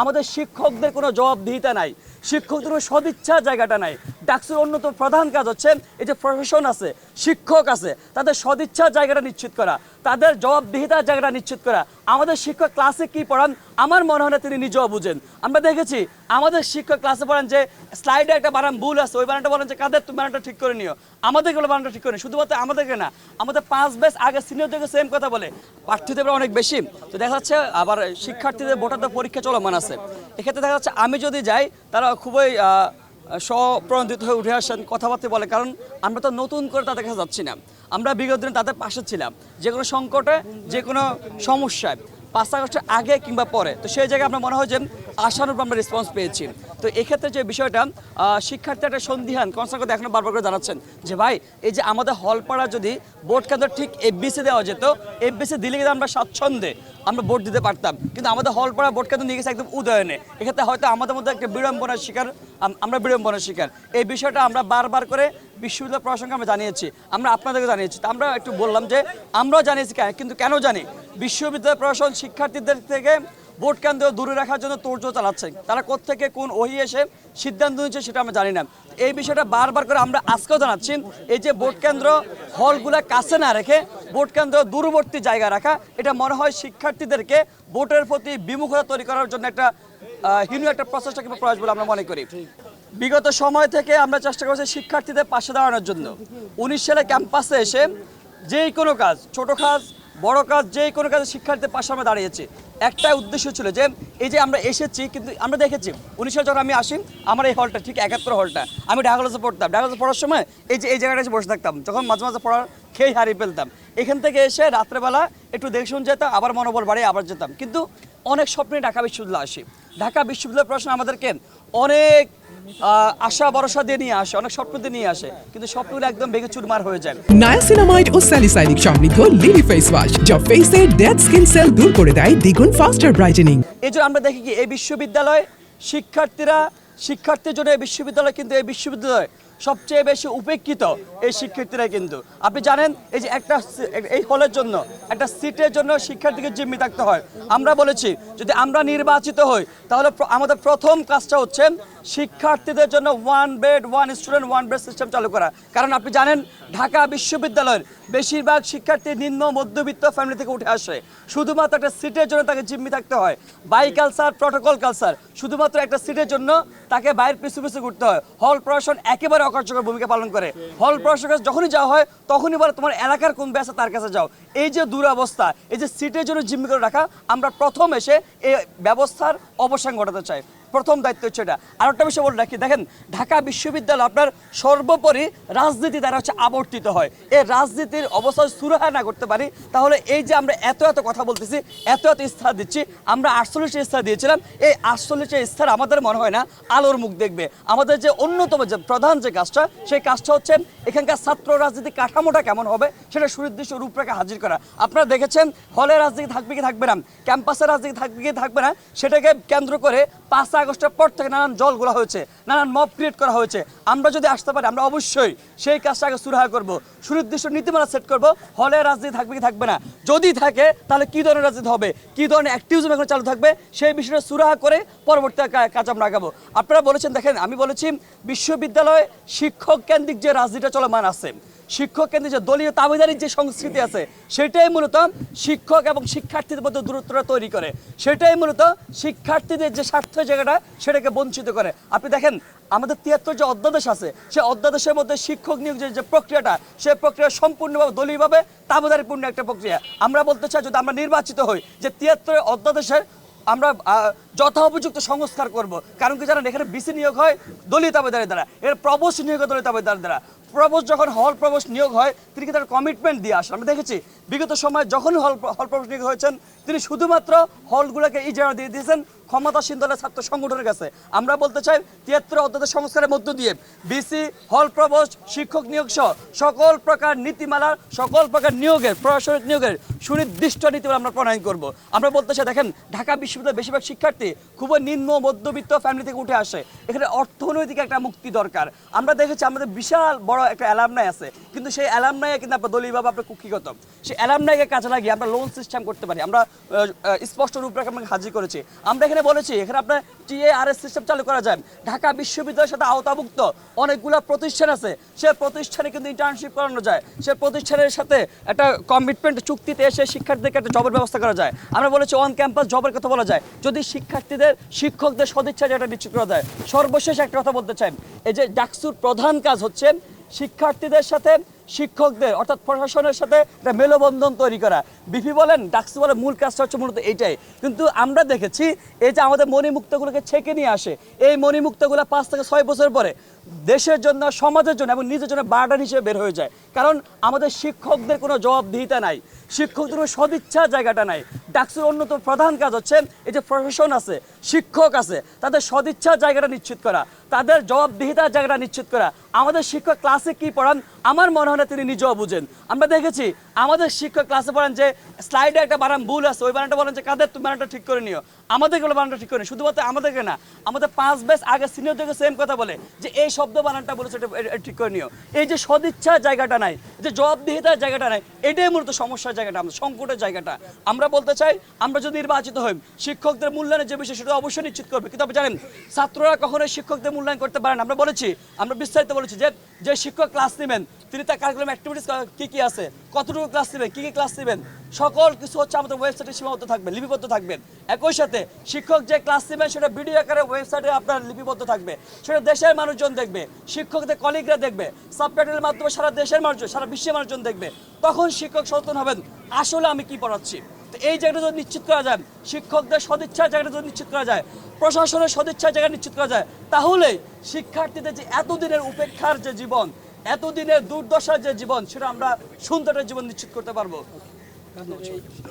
আমাদের শিক্ষকদের কোনো জবাবদিহিতা নাই। শিক্ষকদের সদিচ্ছা জায়গাটা নাই। ডাকসুর অন্যতম প্রধান কাজ হচ্ছে এই যে প্রফেশন আছে, শিক্ষক আছে, তাদের সদিচ্ছার জায়গাটা নিশ্চিত করা, তাদের জবাবদিহিতার জায়গাটা নিশ্চিত করা। আমাদের শিক্ষক ক্লাসে কি পড়ান? আমার মনে হয় না তিনি নিজেও বুঝেন। আমরা দেখেছি, আমাদের শিক্ষক ক্লাসে পড়ান যে স্লাইডে একটা বানান ভুল আছে, ওই বানানটা বলেন যে, কাদের তুমি বানানটা ঠিক করে নিও। আমাদেরগুলো বানানটা ঠিক করে নিও। শুধুমাত্র আমাদেরকে না, আমাদের পাঁচ বেশ আগে সিনিয়রদেরকে সেম কথা বলে। প্রার্থীদের অনেক বেশি। তো দেখা যাচ্ছে আবার শিক্ষার্থীদের ভোটারদের পরীক্ষা চলমান আছে। এক্ষেত্রে দেখা যাচ্ছে, আমি যদি যাই, তারা খুবই স্বপ্রণোদিত হয়ে উঠে আসেন কথাবার্তা বলে, কারণ আমরা তো নতুন করে তাদের কাছে যাচ্ছি না। আমরা বিগত দিনে তাদের পাশে ছিলাম। যে কোনো সংকটে যে কোনো সমস্যায়। পাঁচ আগস্টের আগে কিংবা পরে। তো সেই জায়গায় আমরা মনে হয় যে আশানুরূপ আমরা রেসপন্স পেয়েছি। তো এক্ষেত্রে যে বিষয়টা শিক্ষার্থী একটা সন্ধিহান কনসার্ন করতে এখনও বারবার করে জানাচ্ছেন যে, ভাই, এই যে আমাদের হলপাড়া যদি ভোট কেন্দ্র ঠিক এফবিসি দেওয়া যেত এফবিসি দিলে কিন্তু আমরা স্বাচ্ছন্দ্যে আমরা ভোট দিতে পারতাম। কিন্তু আমাদের হলপাড়া ভোট কেন্দ্র নিয়ে গেছে একদম উদয়নে। এক্ষেত্রে হয়তো আমাদের মধ্যে একটা বিড়ম্বনার শিকার আমরা বিড়ম্বনার শিকার। এই বিষয়টা আমরা বারবার করে বিশ্ববিদ্যালয় প্রশাসনকে আমরা জানিয়েছি। আমরা আপনাদেরকে জানিয়েছি। তো আমরা একটু বললাম যে, আমরাও জানিয়েছি কেন কিন্তু কেন জানি? বিশ্ববিদ্যালয় প্রশাসন শিক্ষার্থীদের থেকে ভোট কেন্দ্র দূরে রাখার জন্য তোড়জোড় চালাচ্ছে। তারা কোত্থেকে কোন ওহি এসে সিদ্ধান্ত নিচ্ছে সেটা আমরা জানি না। এই বিষয়টা বারবার করে আমরা আজকেও জানাচ্ছি, এই যে ভোট কেন্দ্র হলগুলা কাছে না রেখে ভোট কেন্দ্র দূরবর্তী জায়গা রাখা, এটা মনে হয় শিক্ষার্থীদেরকে ভোটের প্রতি বিমুখতা তৈরি করার জন্য একটা হীন একটা প্রচেষ্টা কিংবা প্রয়াস বলে আমরা মনে করি। বিগত সময় থেকে আমরা চেষ্টা করছি শিক্ষার্থীদের পাশে দাঁড়ানোর জন্য। উনিশ সালে ক্যাম্পাসে এসে যেই কোনো কাজ, ছোট কাজ বড় কাজ, যে কোনো কাজে শিক্ষার্থীদের পাশে আমরা দাঁড়িয়েছি। একটা উদ্দেশ্য ছিল যে, এই যে আমরা এসেছি, কিন্তু আমরা দেখেছি, উনিশ সালে যখন আমি আসি, আমার এই হলটা ঠিক একাত্তর হলটা আমি ঢাকা কলেজে পড়তাম। ঢাকা কলেজে পড়ার সময় এই যে, এই জায়গাটা এসে বসে থাকতাম। যখন মাঝে মাঝে পড়ার খেয়ে হারিয়ে ফেলতাম। এখান থেকে এসে রাত্রেবেলা একটু দেখে শুনে যেতাম, আবার মনোবল বাড়িয়ে আবার যেতাম। কিন্তু অনেক স্বপ্নে ঢাকা বিশ্ববিদ্যালয় আসি। ঢাকা বিশ্ববিদ্যালয় প্রশ্ন আমাদেরকে অনেক আশা ভরসা দিয়ে নিয়ে আসে অনেক স্বপ্ন দিয়ে নিয়ে আসে কিন্তু স্বপ্নগুলো একদম ভেঙে চুরমার হয়ে যায়। নায়াসিনামাইড ও স্যালিসাইলিক সমৃদ্ধ লিলি ফেস ওয়াশ যা ফেসের ডেড স্কিন সেল দূর করে দেয় দ্বিগুণ ফাস্টার ব্রাইটেনিং এই জন্য আমরা দেখি কি এই বিশ্ববিদ্যালয় শিক্ষার্থীরা শিক্ষার্থীর জন্য এই বিশ্ববিদ্যালয় কিন্তু এই বিশ্ববিদ্যালয় সবচেয়ে বেশি উপেক্ষিত এই শিক্ষার্থীরা কিন্তু। আপনি জানেন এই যে একটা এই হলের জন্য একটা সিটের জন্য শিক্ষার্থীকে জিম্মি থাকতে হয়। আমরা বলেছি যদি আমরা নির্বাচিত হই তাহলে আমাদের প্রথম কাজটা হচ্ছে শিক্ষার্থীদের জন্য one bed one student one bed system চালু করা। কারণ আপনি জানেন, ঢাকা বিশ্ববিদ্যালয়ের বেশিরভাগ শিক্ষার্থী নিম্ন মধ্যবিত্ত ফ্যামিলি থেকে উঠে আসে। শুধুমাত্র একটা সিটের জন্য তাকে জিম্মি থাকতে হয়। বাই কালচার প্রটোকল কালচার শুধুমাত্র একটা সিটের জন্য তাকে বাইরের পিছু পিছু ঘুরতে হয়। হল প্রশাসন একেবারে অকার্যকর ভূমিকা পালন করে। হল প্রশাসনের যখনই যাওয়া হয়, তখনই বলে, তোমার এলাকার কোন ব্যাস তার কাছে যাও? এই যে দুরবস্থা, এই যে সিটের জন্য জিম্মি করে রাখা, আমরা প্রথম এসে এই ব্যবস্থার অবসান ঘটাতে চাই। প্রথম দায়িত্ব হচ্ছে এটা। আর একটা বিষয় বলে রাখি, দেখেন, ঢাকা বিশ্ববিদ্যালয় আপনার সর্বোপরি রাজনীতি দ্বারা হচ্ছে আবর্তিত হয়। এই রাজনীতির অবস্থা সুরাহা না করতে পারি, তাহলে এই যে আমরা এত এত কথা বলতেছি, এত এত ইস্তাহার দিচ্ছি, আমরা আটচল্লিশটা ইস্তাহার দিয়েছিলাম, এই আটচল্লিশটা ইস্তাহার আমাদের মনে হয় না আলোর মুখ দেখবে। আমাদের যে অন্যতম যে প্রধান যে কাজটা, সেই কাজটা হচ্ছে এখানকার ছাত্র রাজনীতি কাঠামোটা কেমন হবে, সেটা সুনির্দিষ্ট রূপরেখা হাজির করা। আপনারা দেখেছেন, হলে রাজনীতি থাকবে কি থাকবে না ক্যাম্পাসের রাজনীতি থাকবে কি থাকবে না, সেটাকে কেন্দ্র করে পাঁচ আগস্টের পর থেকে নানান জলগুলো হয়েছে, নানান মব ক্রিয়েট করা হয়েছে। আমরা যদি আসতে পারি, আমরা অবশ্যই সেই কাজটা আগে সুরাহা করব। সুনির্দিষ্ট নীতিমালা সেট করব, হলে রাজনীতি থাকবে কি থাকবে না। যদি থাকে, তাহলে কি ধরনের রাজনীতি হবে? কি ধরনের অ্যাক্টিভিজম এখন চালু থাকবে? সেই বিষয়টা সুরাহা করে পরবর্তী কাজ আমরা আগাবো। আপনারা বলেছেন, দেখেন, আমি বলেছি, বিশ্ববিদ্যালয়ে শিক্ষক কেন্দ্রিক যে রাজনীতিটা চলমান আছে শিক্ষক কেন্দ্রে যে দলীয় দাবিদারির যে সংস্কৃতি আছে, সেটাই মূলত শিক্ষক এবং শিক্ষার্থীদের মধ্যে দূরত্বটা তৈরি করে। সেটাই মূলত শিক্ষার্থীদের যে স্বার্থ জায়গাটা, সেটাকে বঞ্চিত করে। আপনি দেখেন, আমাদের তিয়াত্তর যে অধ্যাদেশ আছে, সেই অধ্যাদেশের মধ্যে শিক্ষক নিয়োগ যে- প্রক্রিয়াটা, সেই প্রক্রিয়া সম্পূর্ণভাবে দলীয়ভাবে দাবিদারিপূর্ণ একটা প্রক্রিয়া। আমরা বলতে চাই, যদি আমরা নির্বাচিত হই, যে তিয়াত্তরের অধ্যাদেশের আমরা যথা উপযুক্ত সংস্কার করব। কারণ কি জানেন, এখানে বিসি নিয়োগ হয় দলীয় তাবেদারের দ্বারা। এর প্রবস নিয়োগ দলীয় তাবেদার দ্বারা। প্রবোস যখন হল প্রবস নিয়োগ হয়, তিনি কিন্তু কমিটমেন্ট দিয়ে আসেন? আমরা দেখেছি, বিগত সময় যখন হল হল প্রবশ নিয়োগ হয়েছেন, তিনি শুধুমাত্র হলগুলোকে ইজারা দিয়ে দিয়েছেন ক্ষমতাসীন দলের ছাত্র সংগঠনের কাছে। আমরা বলতে চাই তিয়াত্তর অধ্যাদেশ সংস্কারের মধ্য দিয়ে বিসি হল প্রবোস শিক্ষক নিয়োগ সহ সকল প্রকার নীতিমালার সকল প্রকার নিয়োগের, প্রশাসনিক নিয়োগের সুনির্দিষ্ট নীতিমালা আমরা প্রণয়ন করব। আমরা বলতে চাই, দেখেন, ঢাকা বিশ্ববিদ্যালয়ের বেশিরভাগ শিক্ষার্থী খুবই নিম্ন মধ্যবিত্ত ফ্যামিলি থেকে উঠে আসে। এখানে অর্থনৈতিক একটা মুক্তি দরকার। আমরা দেখেছি আমাদের বিশাল বড় একটা অ্যালামনাই আছে, কিন্তু সেই অ্যালামনাই কিন্তু আপনার দলীয়ভাবে আপনার কুক্ষিগত। সেই অ্যালামনাইকে কাজে লাগিয়ে আমরা লোন সিস্টেম করতে পারি। আমরা স্পষ্ট রূপরেখা আপনাকে হাজির করেছি। আমরা এখানে বলেছি, এখানে আপনার টিএআরএস সিস্টেম চালু করা যায়। ঢাকা বিশ্ববিদ্যালয়ের সাথে আওতাভুক্ত অনেকগুলো প্রতিষ্ঠান আছে। সে প্রতিষ্ঠানে কিন্তু ইন্টার্নশিপ করানো যায়। সে প্রতিষ্ঠানের সাথে একটা কমিটমেন্ট চুক্তিতে এসে শিক্ষার্থীদেরকে একটা জবের ব্যবস্থা করা যায়। আমরা বলেছি অন ক্যাম্পাস জবের কথা বলা যায়। যদি শিক্ষার্থীদের, শিক্ষকদের সদিচ্ছা যেটা নিশ্চিত করা যায়। সর্বশেষ একটা কথা বলতে চাই। এই যে ডাকসুর প্রধান কাজ হচ্ছে শিক্ষার্থীদের সাথে শিক্ষকদের, অর্থাৎ প্রশাসনের সাথে একটা মেলবন্ধন তৈরি করা। বিপি বলেন, ডাকসু বলে, মূল কাজটা হচ্ছে মূলত এইটাই। কিন্তু আমরা দেখেছি, এই যে আমাদের মণিমুক্তগুলোকে ছেঁকে নিয়ে আসে, এই মণিমুক্তগুলো পাঁচ থেকে ছয় বছর পরে দেশের জন্য, সমাজের জন্য এবং নিজের জন্য বার্ডার হিসেবে বের হয়ে যায়। কারণ আমাদের শিক্ষকদের কোনো জবাবদিহিতা নাই, শিক্ষকদের সদিচ্ছা জায়গাটা নাই। ডাকসুর অন্যতম প্রধান কাজ হচ্ছে, এই যে প্রশাসন আছে শিক্ষক আছে, তাদের সদিচ্ছা জায়গাটা নিশ্চিত করা, তাদের জবাবদিহিতার জায়গাটা নিশ্চিত করা। আমাদের শিক্ষক ক্লাসে কি পড়ান? আমার মনে হয় না তিনি নিজেও বুঝেন। আমরা দেখেছি, আমাদের শিক্ষক ক্লাসে পড়ান যে স্লাইডে একটা বানান ভুল আছে, ওই বানানটা বলেন যে, কাদের তুমি বানানটা ঠিক করে নিও? আমাদেরকে বলে বানানটা ঠিক করে নিও। শুধুমাত্র আমাদেরকে না, আমাদের পাঁচ বেশ আগে সিনিয়রদেরকে সেম কথা বলে যে, এই শব্দ বানানটা বলেছে, এটা ঠিক করে নিও। এই যে সদিচ্ছা জায়গাটা নাই যে জবাবদিহিতার জায়গাটা নাই, এটাই মূলত সমস্যার জায়গাটা, আমাদের সংকটের জায়গাটা। আমরা বলতে চাই, আমরা যদি নির্বাচিত হই, শিক্ষকদের মূল্যায়নের যে বিষয় সেটা অবশ্যই নিশ্চিত করবে। কিন্তু আপনি জানেন, ছাত্ররা কখনোই শিক্ষকদের মূল্যায়ন করতে পারে না। আমরা বলেছি, আমরা বিস্তারিত বলেছি যে যে শিক্ষক ক্লাস নেবেন, তিনি তার কারিকুলাম অ্যাক্টিভিটিস কি কি আছে, কতটুকু ক্লাস নেবেন, কি কি ক্লাস নেবেন, সকল কিছু হচ্ছে আমাদের ওয়েবসাইটে সীমাবদ্ধ থাকবে, লিপিবদ্ধ থাকবেন একই সাথে শিক্ষক যে ক্লাস নেবেন, সেটা ভিডিও আকারে ওয়েবসাইটে আপনার লিপিবদ্ধ থাকবে। সেটা দেশের মানুষজন দেখবে, শিক্ষকদের কলিগরা দেখবে সাবটাইটেলের মাধ্যমে সারা দেশের মানুষজন সারা বিশ্বের মানুষজন দেখবে। তখন শিক্ষক সচেতন হবেন, আসলে আমি কি পড়াচ্ছি? তো এই জায়গাটা যদি নিশ্চিত করা যায়, শিক্ষকদের সদিচ্ছার জায়গাটা যদি নিশ্চিত করা যায়, প্রশাসনের সদিচ্ছার জায়গা নিশ্চিত করা যায়, তাহলে শিক্ষার্থীদের যে এতদিনের উপেক্ষার যে জীবন, এতদিনের দুর্দশার যে জীবন, সেটা আমরা সুন্দরের জীবন নিশ্চিত করতে পারব।